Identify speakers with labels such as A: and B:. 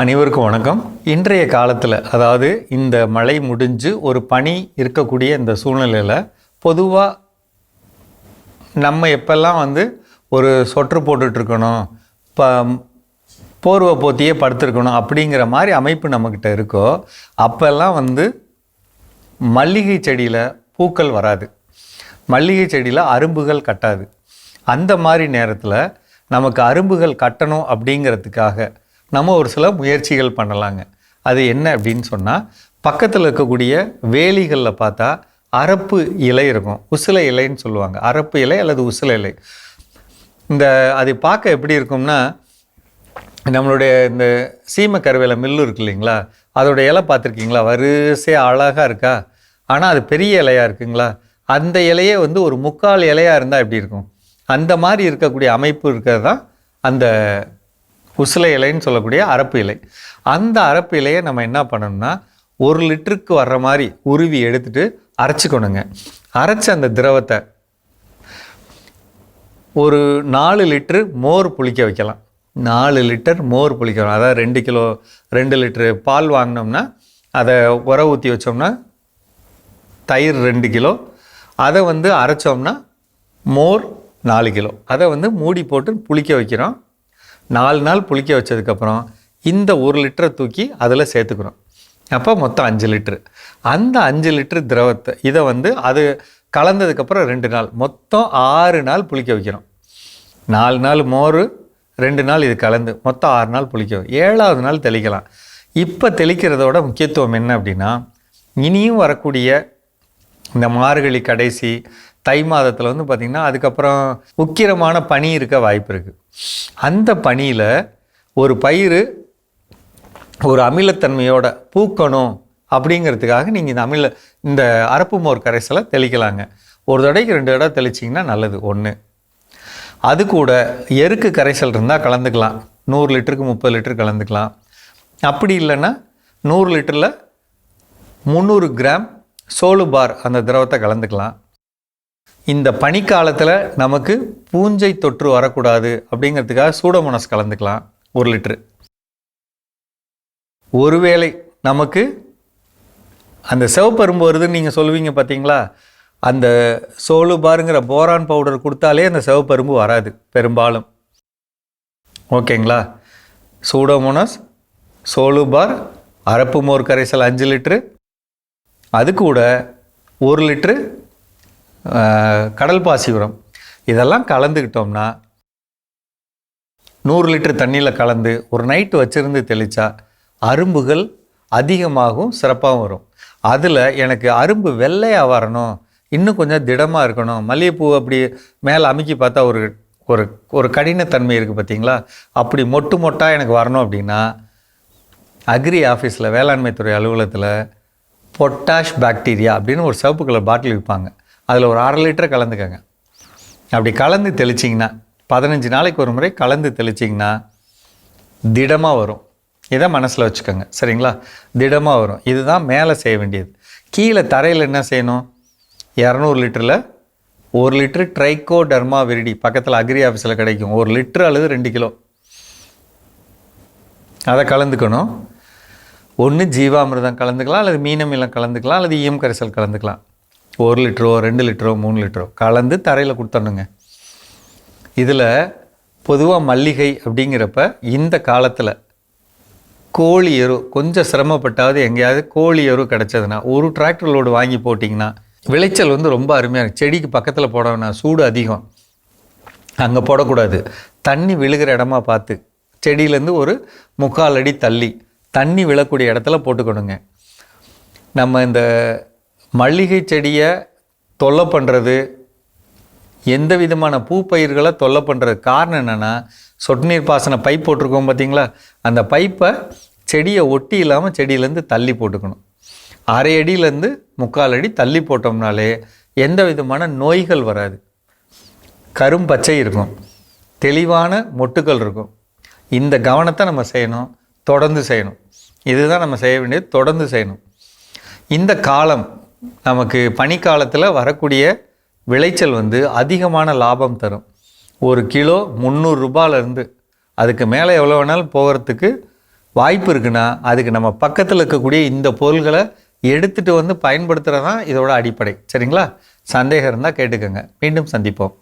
A: அனைவருக்கும் வணக்கம். இன்றைய காலத்தில் அதாவது இந்த மழை முடிஞ்சு ஒரு பனி இருக்கக்கூடிய இந்த சூழ்நிலையில் பொதுவாக நம்ம எப்பெல்லாம் வந்து ஒரு சொற்று போட்டுட்ருக்கணும் இப்போ போர்வை போத்தியே படுத்திருக்கணும் அப்படிங்கிற மாதிரி அமைப்பு நம்மக்கிட்ட இருக்கோ அப்போல்லாம் வந்து மல்லிகை செடியில் பூக்கள் வராது. மல்லிகை செடியில் அரும்புகள் கட்டாது. அந்த மாதிரி நேரத்தில் நமக்கு அரும்புகள் கட்டணும் அப்படிங்கிறதுக்காக நம்ம ஒரு சில முயற்சிகள் பண்ணலாங்க. அது என்ன அப்படின்னு சொன்னால் பக்கத்தில் இருக்கக்கூடிய வேலிகளில் பார்த்தா அரப்பு இலை இருக்கும். உசிலை இலைன்னு சொல்லுவாங்க. அரப்பு இலை அல்லது உசில இலை. இந்த அதை பார்க்க எப்படி இருக்கும்னா நம்மளுடைய இந்த சீம கருவேல மில்லு இருக்கு இல்லைங்களா? அதோட இலை பார்த்துருக்கீங்களா? வரிசையாக அழகாக இருக்கா? ஆனால் அது பெரிய இலையாக இருக்குங்களா? அந்த இலையே வந்து ஒரு முக்கால் இலையாக இருந்தால் எப்படி இருக்கும்? அந்த மாதிரி இருக்கக்கூடிய அமைப்பு இருக்கிறது தான் அந்த உசிலை இலைன்னு சொல்லக்கூடிய அரப்பு இலை. அந்த அரப்பு இலையை நம்ம என்ன பண்ணணும்னா ஒரு லிட்டருக்கு வர்ற மாதிரி உருவி எடுத்துட்டு அரைச்சிக்கணுங்க. அரைச்ச அந்த திரவத்தை ஒரு நாலு லிட்டரு மோர் புளிக்க வைக்கலாம். நாலு லிட்டர் மோர் புளிக்கணும் அதாவது ரெண்டு கிலோ ரெண்டு லிட்டரு பால் வாங்கினோம்னா அதை உர ஊற்றி வச்சோம்னா தயிர் ரெண்டு கிலோ. அதை வந்து அரைச்சோம்னா மோர் நாலு கிலோ. அதை வந்து மூடி போட்டு புளிக்க வைக்கிறோம். நாலு நாள் புளிக்க வச்சதுக்கப்புறம் இந்த ஒரு லிட்டரை தூக்கி அதில் சேர்த்துக்கிறோம். அப்போ மொத்தம் அஞ்சு லிட்ரு அந்த அஞ்சு லிட்டரு திரவத்தை இதை வந்து அது கலந்ததுக்கப்புறம் ரெண்டு நாள் மொத்தம் ஆறு நாள் புளிக்க வைக்கிறோம். நாலு நாள் மோர் ரெண்டு நாள் இது கலந்து மொத்தம் ஆறு நாள் புளிக்க ஏழாவது நாள் தெளிக்கலாம். இப்போ தெளிக்கிறதோட முக்கியத்துவம் என்ன அப்படின்னா இனியும் வரக்கூடிய இந்த மார்கழி கடைசி தை மாதத்தில் வந்து பார்த்திங்கன்னா அதுக்கப்புறம் உக்கிரமான பனி இருக்க வாய்ப்பு இருக்குது அந்த பனியில் ஒரு பயிர் ஒரு அமிலத்தன்மையோட பூக்கணும் அப்படிங்கிறதுக்காக நீங்கள் இந்த அமில இந்த அரப்பு மோர் கரைசலை தெளிக்கலாங்க. ஒரு தடவைக்கு ரெண்டு தடவை தெளிச்சிங்கன்னா நல்லது ஒன்று அது கூட எருக்கு கரைசல் இருந்தால் கலந்துக்கலாம். நூறு லிட்டருக்கு முப்பது லிட்டர் கலந்துக்கலாம். அப்படி இல்லைன்னா நூறு லிட்டரில் முந்நூறு கிராம் சோலு பார் அந்த திரவத்தை கலந்துக்கலாம். இந்த பனிக்காலத்தில் நமக்கு பூஞ்சை தொற்று வரக்கூடாது அப்படிங்கிறதுக்காக சூடோமோனஸ் கலந்துக்கலாம் ஒரு லிட்ரு ஒருவேளை நமக்கு அந்த சிவப்பரும்பு வருதுன்னு நீங்கள் சொல்லுவீங்க பார்த்தீங்களா அந்த சோலு பாருங்கிற போரான் பவுடர் கொடுத்தாலே அந்த சிவப்பரும்பு வராது பெரும்பாலும். ஓகேங்களா? சூடோமோனஸ் சோலு பார் அரப்பு மோர் கரைசல் அஞ்சு லிட்ரு அது கூட ஒரு லிட்ரு கடல் பாசி உரம் இதெல்லாம் கலந்துக்கிட்டோம்னா நூறு லிட்டர் தண்ணியில் கலந்து ஒரு நைட்டு வச்சுருந்து தெளித்தா அரும்புகள் அதிகமாகவும் சிறப்பாகவும் வரும். அதில் எனக்கு அரும்பு வெள்ளையாக வரணும். இன்னும் கொஞ்சம் திடமாக இருக்கணும். மல்லிகைப்பூ அப்படி மேலே அமுக்கி பார்த்தா ஒரு ஒரு ஒரு கடினத்தன்மை இருக்குது பார்த்தீங்களா அப்படி மொட்டு மொட்டாக எனக்கு வரணும் அப்படின்னா அக்ரி ஆஃபீஸில் வேளாண்மை துறை அலுவலகத்தில் பொட்டாஷ் பாக்டீரியா அப்படின்னு ஒரு சிவப்பு கலர் பாட்டில் விற்பாங்க. அதில் ஒரு அரை லிட்டர் கலந்துக்கங்க. அப்படி கலந்து தெளிச்சிங்கன்னா பதினஞ்சு நாளைக்கு ஒரு முறை கலந்து தெளிச்சிங்கன்னா திடமாக வரும். இதை மனசில் வச்சுக்கோங்க. சரிங்களா? திடமாக வரும். இதுதான் மேலே செய்ய வேண்டியது. கீழே தரையில் என்ன செய்யணும்? இரநூறு லிட்டரில் ஒரு லிட்டரு ட்ரைகோ டர்மா விரிடி. பக்கத்தில் அக்ரி ஆஃபீஸில் கிடைக்கும். ஒரு லிட்ரு அல்லது ரெண்டு கிலோ. அதை கலந்துக்கணும். ஒன்று ஜீவாமிர்தம் கலந்துக்கலாம் அல்லது மீனமிலம் கலந்துக்கலாம் அல்லது ஈயம் கரைசல் கலந்துக்கலாம். ஒரு லிட்டரோ ரெண்டு லிட்டரோ மூணு லிட்டரோ. கலந்து தரையில் கொடுத்தணுங்க இதில் பொதுவாக மல்லிகை அப்படிங்கிறப்ப இந்த காலத்தில் கோழி எரு கொஞ்சம் சிரமப்பட்டாவது எங்கேயாவது கோழி எரு கிடச்சதுன்னா ஒரு டிராக்டர் லோடு வாங்கி போட்டிங்கன்னா விளைச்சல் வந்து ரொம்ப அருமையாக இருக்கும் செடிக்கு பக்கத்தில் போடணும்னா சூடு அதிகம். அங்கே போடக்கூடாது. தண்ணி விழுகிற இடமா பார்த்து செடியிலேருந்து ஒரு முக்கால் அடி தள்ளி தண்ணி விழக்கூடிய இடத்துல போட்டுக்கணுங்க. நம்ம இந்த மல்லிகை செடியை தொல்லை பண்ணுறது எந்த விதமான பூ பயிர்களை தொல்லை பண்ணுறது காரணம் என்னென்னா சொட்டு நீர் பாசன பைப் போட்டிருக்கோம் பார்த்தீங்களா? அந்த பைப்பை செடியை ஒட்டி இல்லாமல் செடியிலேருந்து தள்ளி போட்டுக்கணும். அரை அடியிலேருந்து முக்கால் அடி தள்ளி போட்டோம்னாலே எந்த விதமான நோய்கள் வராது. கரும்பச்சை இருக்கும். தெளிவான மொட்டுக்கள் இருக்கும். இந்த கவனத்தை நம்ம செய்யணும். தொடர்ந்து செய்யணும். இதுதான் நம்ம செய்ய வேண்டியது தொடர்ந்து செய்யணும். இந்த காலம் நமக்கு பனிக்காலத்தில் வரக்கூடிய விளைச்சல் வந்து அதிகமான லாபம் தரும். ஒரு கிலோ முந்நூறு ரூபாயிலேருந்து அதுக்கு மேலே எவ்வளோ வேணாலும் போகிறதுக்கு வாய்ப்பு இருக்குன்னா அதுக்கு நம்ம பக்கத்தில் இருக்கக்கூடிய இந்த பொருள்களை எடுத்துகிட்டு வந்து பயன்படுத்துகிறது தான் இதோட அடிப்படை. சரிங்களா? சந்தேகம் இருந்தால் கேட்டுக்கோங்க. மீண்டும் சந்திப்போம்.